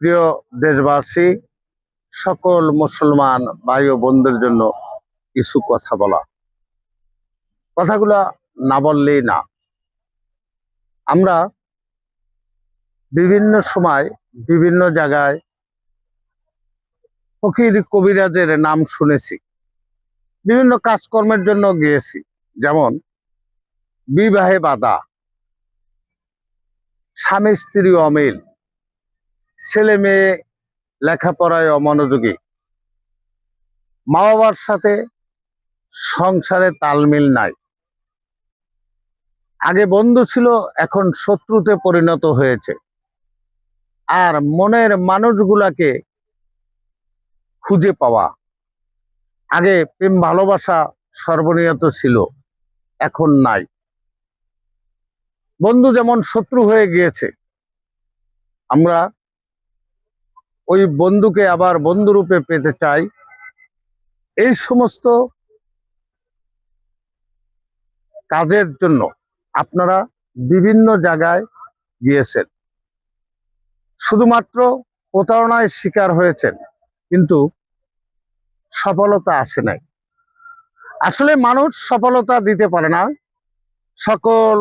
প্রিয় দেশবাসী, সকল মুসলমান ভাই ও বোনদের জন্য কিছু কথা বলা। কথাগুলা না বললেই না। আমরা বিভিন্ন সময় বিভিন্ন জায়গায় ফকির কবিরাজের নাম শুনেছি। বিভিন্ন কাজকর্মের জন্য গিয়েছি। যেমন বিবাহে বাধা, স্বামী স্ত্রী অমিল ছেলে মেয়ে লেখাপড়ায় অমনোযোগী। মা বাবার সাথে সংসারে তালমিল নাই। আগে বন্ধু ছিল, এখন শত্রুতে পরিণত হয়েছে। আর মনের মানুষগুলাকে খুঁজে পাওয়া। আগে প্রেম ভালোবাসা সর্বনিয়ত ছিল, এখন নাই। বন্ধু যেমন শত্রু হয়ে গিয়েছে, আমরা ওই বন্ধুকে আবার বন্ধুরূপে পেতে চাই। এই সমস্ত কাজের জন্য আপনারা বিভিন্ন জায়গায় গিয়েছেন। শুধুমাত্র প্রতারণায় শিকার হয়েছেন, কিন্তু সফলতা আসে নাই। আসলে মানুষ সফলতা দিতে পারে না। সকল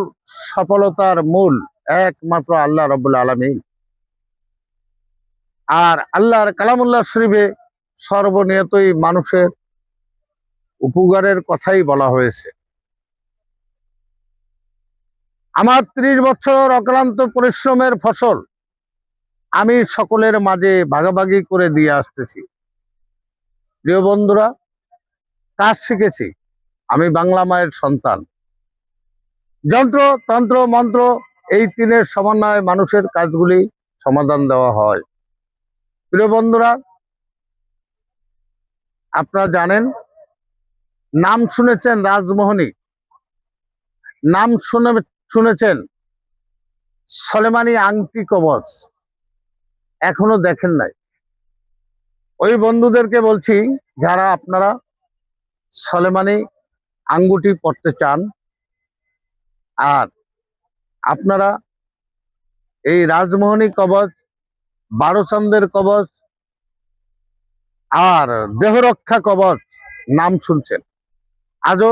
সফলতার মূল একমাত্র আল্লাহ রবুল আলমী আর আল্লাহর কালামুল্লাহ শরীফে সর্বনিয়তই মানুষের উপকারের কথাই বলা হয়েছে। আমার ত্রিশ বছর অক্লান্ত পরিশ্রমের ফসল আমি সকলের মাঝে ভাগাভাগি করে দিয়ে আসতেছি। প্রিয় বন্ধুরা, কাজ শিখেছি, আমি বাংলা মায়ের সন্তান। যন্ত্র, তন্ত্র, মন্ত্র এই তিনের সমন্বয়ে মানুষের কাজগুলি সমাধান দেওয়া হয়। প্রিয় বন্ধুরা, আপনারা জানেন, নাম শুনেছেন রাজমোহনী। নাম শুনে, শুনেছেন সলেমানি আংটি কবচ। এখনও দেখেন নাই। ওই বন্ধুদেরকে বলছি, যারা আপনারা সলেমানি আঙ্গুটি পড়তে চান, আর আপনারা এই রাজমোহনী কবচ বারো চান্দের কবচ আর দেহরক্ষা কবচ নাম শুনছেন। আজও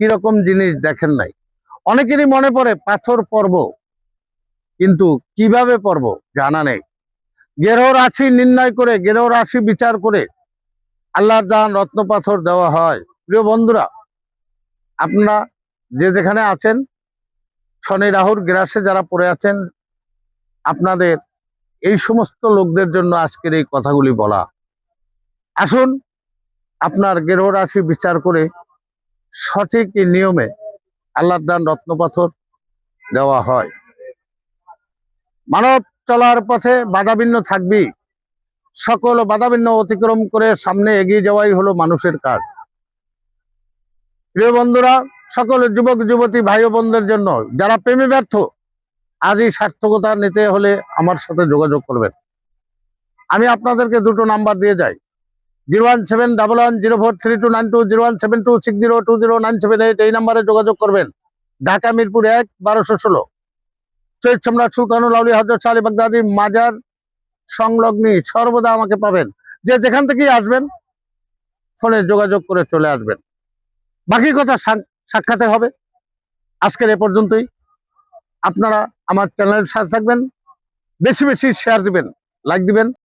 কীরকম জিনিস দেখেন নাই। অনেকেরই মনে পড়ে পাথর পর্ব, কিন্তু কীভাবে পর্ব জানা নেই। গেরহ রাশি নির্ণয় করে, গেরহ রাশি বিচার করে আল্লাহর দান, রত্ন পাথর দেওয়া হয়। প্রিয় বন্ধুরা, আপনারা যে যেখানে আছেন, শনি, রাহুর গ্রাসে যারা পড়ে আছেন, আপনাদের এই সমস্ত লোকদের জন্য আজকের এই কথাগুলি বলা। আসুন আপনার গেরহ রাশি বিচার করে সঠিক নিয়মে আল্লাহর দান রত্নপাথর দেওয়া হয়। মানব চলার পথে বাধাবিন্ন থাকবি সকল বাধাবিন্ন অতিক্রম করে সামনে এগিয়ে যাওয়াই হলো মানুষের কাজ। প্রিয় বন্ধুরা, সকল যুবক, যুবতী, ভাই বোনদের জন্য যারা প্রেমে ব্যর্থ আজই সার্থকতা নিতে হলে আমার সাথে যোগাযোগ করবেন। আমি আপনাদেরকে দুটো নাম্বার দিয়ে যাই। Zero one seven double one zero four three two nine two zero one seven two six zero two zero nine seven eight এই নাম্বারে যোগাযোগ করবেন। ঢাকা, মিরপুর এক, বারোশো ষোলো। সৈয়দ সম্রাট সুলতানুল আলী হজরত শালী বাগদাদি মাজার সংলগ্নী সর্বদা আমাকে পাবেন। যে যেখান থেকেই আসবেন, ফোনে যোগাযোগ করে চলে আসবেন। বাকি কথা সাক্ষাতে হবে। আজকের এ পর্যন্তই। আপনারা আমার চ্যানেল সাথে থাকবেন। বেশি বেশি শেয়ার দিবেন লাইক দিবেন।